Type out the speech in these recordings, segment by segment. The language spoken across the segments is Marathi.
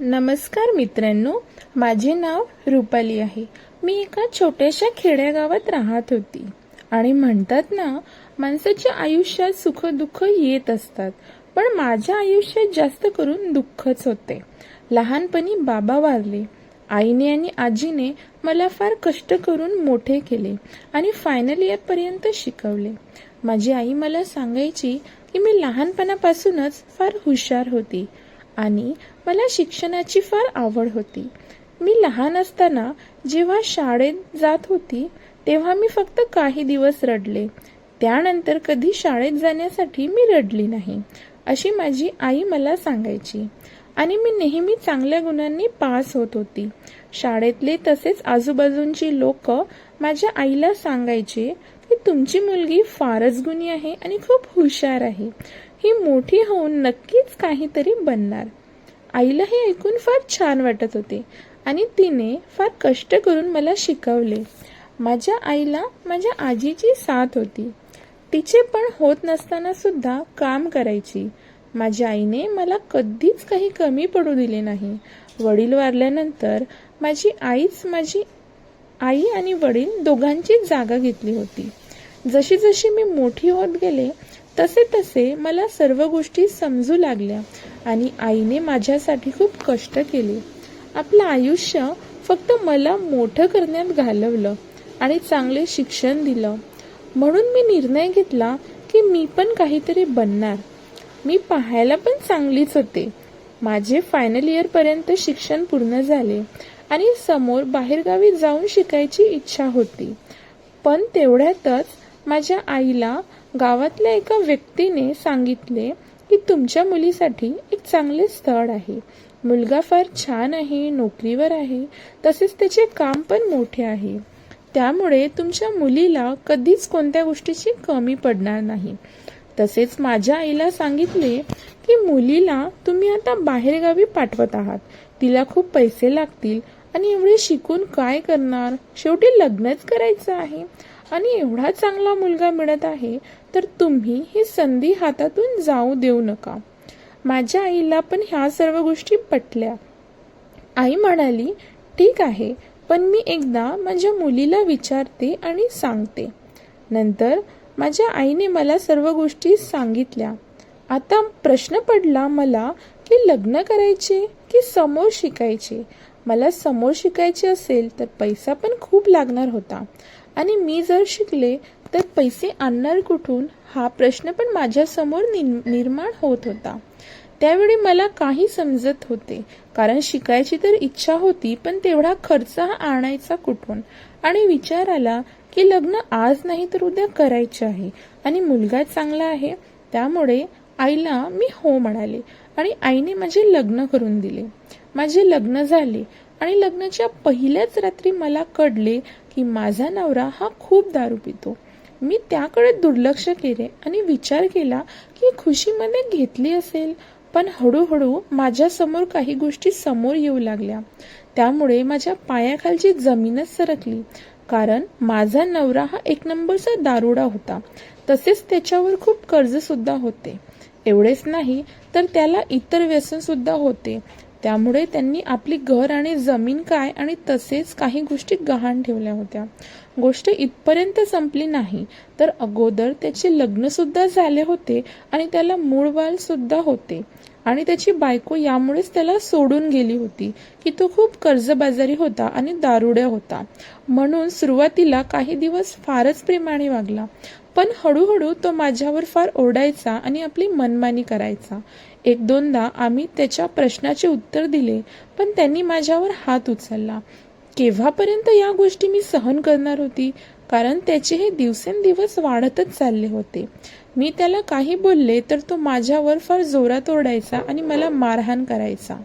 नमस्कार मित्रांनो माझे नाव रुपाली आहे. मी एका छोट्याशा खेड्यागावात राहत होती. आणि म्हणतात ना माणसाच्या आयुष्यात सुख दुःख येत असतात पण माझ्या आयुष्यात जास्त करून दुःखच होते. लहानपणी बाबा वारले. आईने आणि आजीने मला फार कष्ट करून मोठे केले आणि फायनल इयरपर्यंत शिकवले. माझी आई मला सांगायची की मी लहानपणापासूनच फार हुशार होती. आणि मला शिक्षणाची फार आवड होती. मी लहान असताना जेव्हा शाळेत जात होती तेव्हा मी फक्त काही दिवस रडले. त्यानंतर कधी शाळेत जाण्यासाठी मी रडली नाही अशी माझी आई मला सांगायची. आणि मी नेहमी चांगल्या गुणांनी पास होत होती. शाळेतले तसेच आजूबाजूंची लोक माझ्या आईला सांगायचे की तुमची मुलगी फारच गुणी आहे आणि खूप हुशार आहे. ही मोठी होऊन नक्कीच काहीतरी बनणार. आईला हे ऐकून फार छान वाटत होते आणि तिने फार कष्ट करून मला शिकवले. माझ्या आईला माझ्या आजीची साथ होती. तिचे पण होत नसताना सुद्धा काम करायची. माझ्या आईने मला कधीच काही कमी पडू दिले नाही. वडील वारल्यानंतर माझी आईच माझी आई आणि वडील दोघांची जागा घेतली होती. जशी जशी मी मोठी होत गेले तसे तसे मला सर्व गोष्टी समजू लागल्या आणि आईने माझ्यासाठी खूप कष्ट केले. आपलं आयुष्य फक्त मला मोठं करण्यात घालवलं आणि चांगले शिक्षण दिलं. म्हणून मी निर्णय घेतला की मी पण काहीतरी बनणार. मी पाहायला पण चांगलीच होते. माझे फायनल इयरपर्यंत शिक्षण पूर्ण झाले आणि समोर बाहेरगावी जाऊन शिकायची इच्छा होती. पण तेवढ्यातच माझ्या आईला गावातल्या एका व्यक्तीने सांगितले की तुमच्या मुलीसाठी एक चांगले स्थळ आहे. मुलगा फार छान आहे नोकरीवर आहे तसेच त्याचे काम पण मोठे आहे. त्यामुळे तुमच्या मुलीला कधीच कोणत्या गोष्टीची कमी पडणार नाही. तसेच माझ्या आईला सांगितले की मुलीला तुम्ही आता बाहेरगावी पाठवत आहात. तिला खूप पैसे लागतील आणि एवढे शिकून काय करणार? शेवटी लग्नच करायचं आहे. आणि एवढा चांगला मुलगा मिळत आहे तर तुम्ही ही संधी हातातून जाऊ देऊ नका. माझ्या आईला पण ह्या सर्व गोष्टी पटल्या. आई म्हणाली ठीक आहे पण मी एकदा माझ्या मुलीला विचारते आणि सांगते. नंतर माझ्या आईने मला सर्व गोष्टी सांगितल्या. आता प्रश्न पडला मला की लग्न करायचे की समोर शिकायचे? मला समोर शिकायचे असेल तर पैसा पण खूप लागणार होता. आणि मी जर शिकले तर पैसे आणणार कुठून? हा प्रश्न पण माझ्यासमोर निर्माण होत होता. त्यावेळी मला काही समजत होते. कारण शिकायची तर इच्छा होती पण तेवढा खर्च हा आणायचा कुठून? आणि विचार आला की लग्न आज नाही तर उद्या करायचे आहे. आणि मुलगा चांगला आहे. त्यामुळे आईला मी हो म्हणाले आणि आईने माझे लग्न करून दिले. माझे लग्न झाले आणि लग्नाच्या पहिल्याच रात्री मला कळले की माझा नवरा हा खूप दारू पितो. मी त्याकडे दुर्लक्ष केले आणि विचार केला की खुशीमध्ये घेतली असेल. पण हळूहळू माझ्यासमोर काही गोष्टी समोर येऊ लागल्या. त्यामुळे माझ्या पायाखालची जमीनच सरकली. कारण माझा नवरा हा एक नंबरचा दारुडा होता. तसेच त्याच्यावर खूप कर्ज सुद्धा होते. एवढेच नाही तर त्याला इतर व्यसन सुद्धा होते. त्यामुळे त्यांनी आपली घर आणि जमीन काय आणि तसेच काही गोष्टी गहाण ठेवल्या होत्या. गोष्ट इथपर्यंत संपली नाही तर अगोदर त्याचे लग्न सुद्धा झाले होते आणि त्याला मूळ बाल सुद्धा होते. आणि त्याची बायको यामुळेच त्याला सोडून गेली होती की तो खूप कर्जबाजारी होता आणि दारुड्या होता. म्हणून सुरुवातीला काही दिवस फारच प्रेमाने वागला पण हळूहळू तो माझ्यावर फार ओरडायचा आणि आपली मनमानी करायचा. एक दोनदा आम्ही त्याच्या प्रश्नाचे उत्तर दिले पण त्यांनी माझ्यावर हात उचलला. केव्हापर्यंत या गोष्टी मी सहन करणार होती? कारण त्याचे हे दिवसेंदिवस वाढतच चालले होते. मी त्याला काही बोलले तर तो माझ्यावर फार जोरात ओरडायचा आणि मला मारहाण करायचा.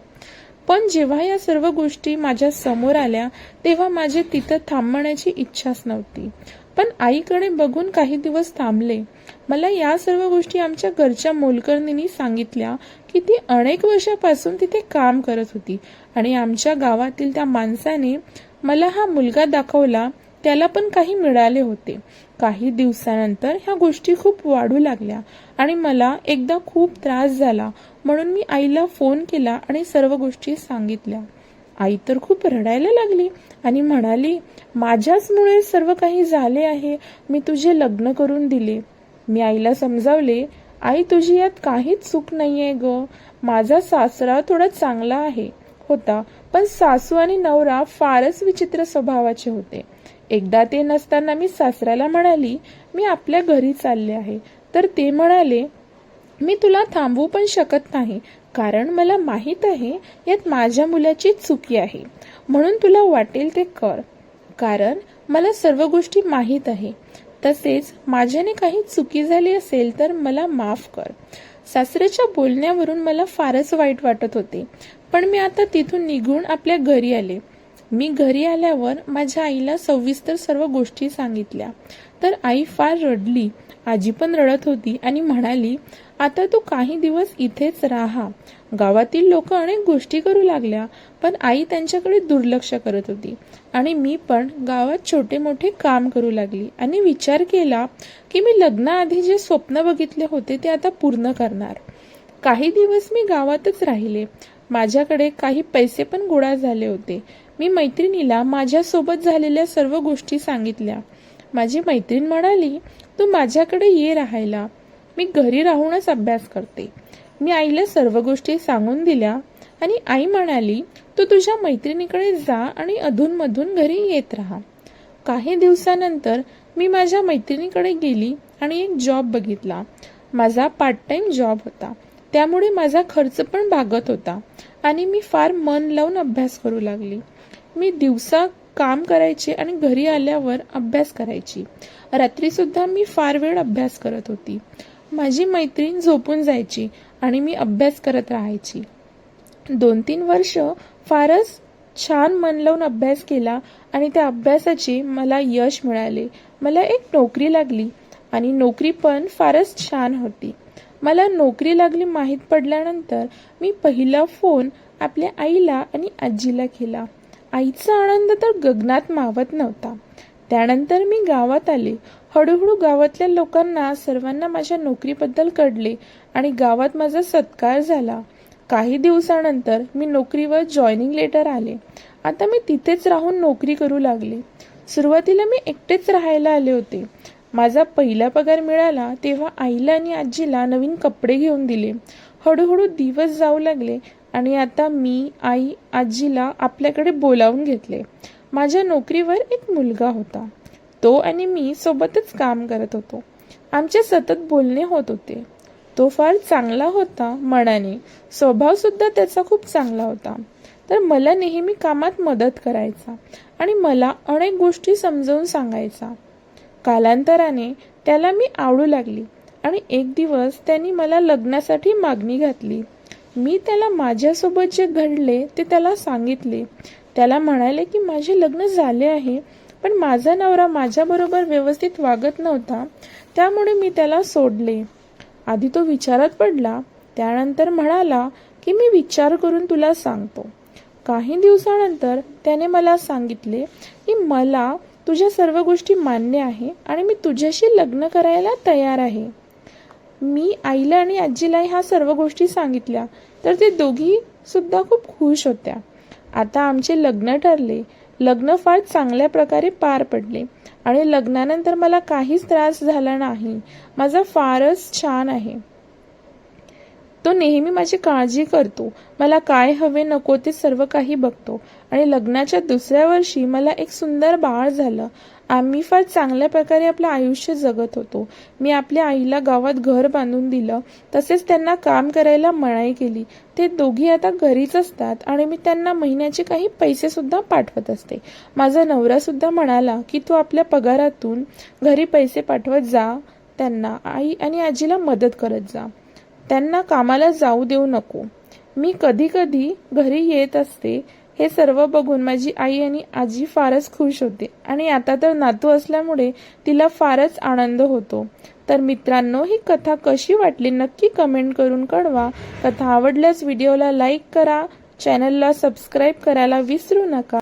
पण जेव्हा या सर्व गोष्टी माझ्यासमोर आल्या तेव्हा माझी तिथं थांबण्याची इच्छाच नव्हती. पण आईकडे बघून काही दिवस थांबले. मला या सर्व गोष्टी आमच्या घरच्या मोलकर्णींनी सांगितल्या की ती अनेक वर्षापासून तिथे काम करत होती आणि आमच्या गावातील त्या माणसाने मला हा मुलगा दाखवला त्याला पण काही मिळाले होते. काही दिवसानंतर ह्या गोष्टी खूप वाढू लागल्या आणि मला एकदा खूप त्रास झाला म्हणून मी आईला फोन केला आणि सर्व गोष्टी सांगितल्या. आई तर खूप रडायला लागली आणि म्हणाली माझ्याचमुळे सर्व काही झाले आहे. मी तुझे लग्न करून दिले. मी आईला समजावले आई तुझी यात काहीच चूक नाहीये ग. माझा सासरा थोडा चांगला आहे. होता. पण सासू आणि नवरा फारच विचित्र स्वभावाचे होते. एकदा ते नसताना मी सासऱ्याला म्हणाली मी आपल्या घरी चालले आहे. तर ते म्हणाले मी तुला थांबवू पण शकत नाही कारण मला माहीत आहे यात माझ्या मुलाची चुकी आहे. म्हणून तुला वाटेल ते कर कारण मला सर्व गोष्टी माहीत आहे. तसेच माझ्याने काही चुकी झाली असेल तर मला माफ कर. सासऱ्याच्या बोलण्यावरून मला फारच वाईट वाटत होते पण मी आता तिथून निघून आपल्या घरी आले. मी घरी आल्यावर माझ्या आईला सविस्तर सर्व गोष्टी सांगितल्या. तर आई फार रडली. आजी पण रडत होती आणि म्हणाली आता तू काही दिवस इथेच राहा. गावातील लोक अनेक गोष्टी करू लागल्या पण आई त्यांच्याकडे दुर्लक्ष करत होती. आणि मी पण गावात छोटे मोठे काम करू लागली आणि विचार केला की मी लग्नाआधी जे स्वप्न बघितले होते ते आता पूर्ण करणार. काही दिवस मी गावातच राहिले. माझ्याकडे काही पैसे पण गोळा झाले होते. मी मैत्रिणीला माझ्यासोबत झालेल्या सर्व गोष्टी सांगितल्या. माझी मैत्रीण म्हणाली तू माझ्याकडे ये राहायला. मी घरी राहूनच अभ्यास करते. मी आईला सर्व गोष्टी सांगून दिल्या आणि आई म्हणाली तू तुझ्या मैत्रिणीकडे जा आणि अधूनमधून घरी येत राहा. काही दिवसानंतर मी माझ्या मैत्रिणीकडे गेली आणि एक जॉब बघितला. माझा पार्ट टाइम जॉब होता. त्यामुळे माझा खर्च पण भागत होता आणि मी फार मन लावून अभ्यास करू लागली. मी दिवसा काम करायचे आणि घरी आल्यावर अभ्यास करायची. रात्रीसुद्धा मी फार वेळ अभ्यास करत होती. माझी मैत्रीण झोपून जायची आणि मी अभ्यास करत राहायची. दोन तीन वर्ष फारच छान मन लावून अभ्यास केला आणि त्या अभ्यासाचे मला यश मिळाले. मला एक नोकरी लागली आणि नोकरी पण फारच छान होती. मला नोकरी लागली माहीत पडल्यानंतर मी पहिला फोन आपल्या आईला आणि आजीला केला. आईचा आनंद तर गगनात मावत नव्हता. त्यानंतर मी गावात आले. हळूहळू गावातल्या लोकांना सर्वांना माझ्या नोकरीबद्दल कळले आणि गावात माझा सत्कार झाला. काही दिवसानंतर मी नोकरीवर जॉईनिंग लेटर आले. आता मी तिथेच राहून नोकरी करू लागले. सुरुवातीला मी एकटेच राहायला आले होते. माझा पहिला पगार मिळाला तेव्हा आईला आणि आजीला नवीन कपडे घेऊन दिले. हळूहळू दिवस जाऊ लागले आणि आता मी आई आजीला आपल्याकडे बोलावून घेतले. माझ्या नोकरीवर एक मुलगा होता. तो आणि मी सोबतच काम करत होतो. आमचे सतत बोलणे होत होते. तो फार चांगला होता मनाने. स्वभावसुद्धा त्याचा खूप चांगला होता. तर मला नेहमी कामात मदत करायचा आणि मला अनेक गोष्टी समजावून सांगायचा. कालांतराने त्याला मी आवडू लागली आणि एक दिवस त्यांनी मला लग्नासाठी मागणी घातली. मी त्याला माझ्यासोबत जे घडले ते त्याला सांगितले. त्याला म्हणाले की माझे लग्न झाले आहे पण माझा नवरा माझ्याबरोबर व्यवस्थित वागत नव्हता त्यामुळे मी त्याला सोडले. आधी तो विचारात पडला त्यानंतर म्हणाला की मी विचार करून तुला सांगतो. काही दिवसानंतर त्याने मला सांगितले की मला तुझ्या सर्व गोष्टी मान्य आहे आणि मी तुझ्याशी लग्न करायला तयार आहे. मी आईला आणि आजीला ह्या सर्व गोष्टी सांगितल्या. तर ते दोघी सुद्धा खूप खुश होत्या. आता आमचे लग्न ठरले. लग्न फार चांगल्या प्रकारे पार पडले. आणि लग्नानंतर मला काहीच त्रास झाला नाही. माझा फारच छान आहे. तो नेहमी माझी काळजी करतो. मला काय हवे नको ते सर्व काही बघतो. आणि लग्नाच्या दुसऱ्या वर्षी मला एक सुंदर बाळ झालं. आम्ही फार चांगल्या प्रकारे आपलं आयुष्य जगत होतो. मी आपल्या आईला गावात घर बांधून दिलं. तसेच त्यांना काम करायला मनाई केली. ते दोघी आता घरीच असतात आणि मी त्यांना महिन्याचे काही पैसे सुद्धा पाठवत असते. माझा नवरा सुद्धा म्हणाला की तू आपल्या पगारातून घरी पैसे पाठवत जा. त्यांना आई आणि आजीला मदत करत जा. त्यांना कामाला जाऊ देऊ नको. मी कधी कधी घरी येत असते हे सर्व बघून माझी आई आणि आजी फारच खुश होते. आणि आता तर नातू असल्यामुळे तिला फारच आनंद होतो. तर मित्रांनो ही कथा कशी वाटली नक्की कमेंट करून कळवा. कथा आवडल्यास व्हिडिओला लाईक करा. चॅनलला सबस्क्राईब करायला विसरू नका.